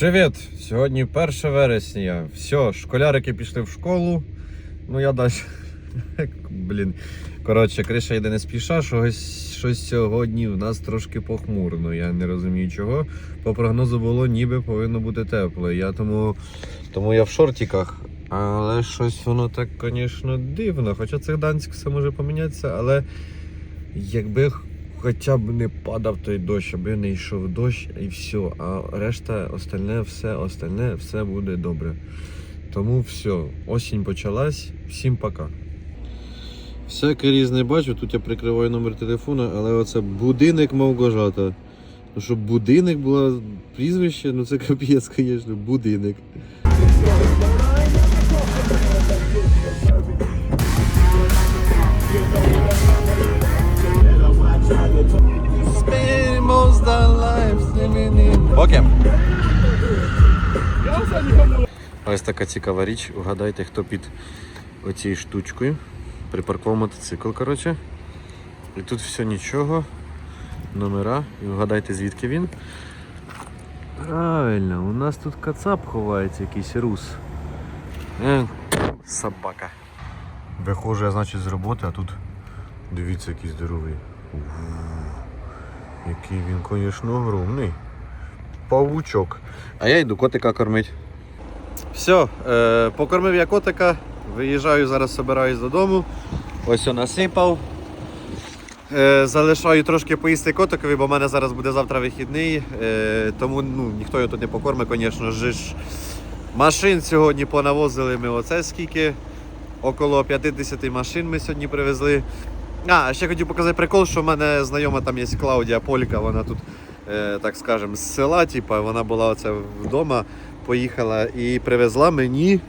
Привіт! Сьогодні 1 вересня. Все, школярики пішли в школу. Ну я далі. Блін. Коротше, криша йде не спіша, щось, щось сьогодні в нас трошки похмурно. Я не розумію чого. По прогнозу було, ніби повинно бути тепло. Я тому, тому я в шортиках. Але щось воно так, звісно, дивно. Хоча це Гданськ все може помінятися, але якби хоча б не падав той дощ, аби не йшов дощ і все. А решта, остальне, все, остальне, все буде добре. Тому все, осінь почалась. Всім пока. Всяке різне бачу, тут я прикриваю номер телефона, але оце будинок Мовгожата. Ну, щоб будинок було прізвище, ну це капець, звісно, будинок. Окей. Ось така цікава річ. Угадайте, хто під оцією штучкою. Припаркував мотоцикл, коротше. І тут все нічого. Номера. І вгадайте, звідки він. Правильно, у нас тут кацап ховається, якийсь рус. Е, собака. Виходжу я, значить, з роботи, а тут дивіться, який здоровий. Який він, звісно, огромний. Павучок. А я йду котика кормить. Все, е, покормив я котика, виїжджаю, зараз збираюсь додому. Ось я насипав. Е, залишаю трошки поїсти котикові, бо в мене зараз буде завтра вихідний. Е, тому ну, ніхто його тут не покормить, звісно ж. Машин сьогодні понавозили ми оце скільки. Около 50 машин ми сьогодні привезли. А, ще хотів показати прикол, що в мене знайома там є Клаудія Полька, вона тут, так скажемо, з села, типу, вона була оце вдома, поїхала і привезла мені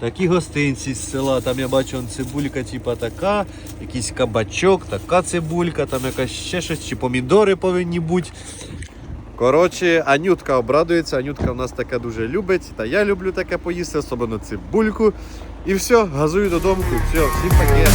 такі гостинці з села. Там я бачу он цибулька, типу, така, якийсь кабачок, така цибулька, там якась ще щось, чи помідори повинні бути. Коротше, Анютка обрадується, Анютка в нас таке дуже любить, та я люблю таке поїсти, особливо цибульку. І все, газую додому. Все, всім пакет.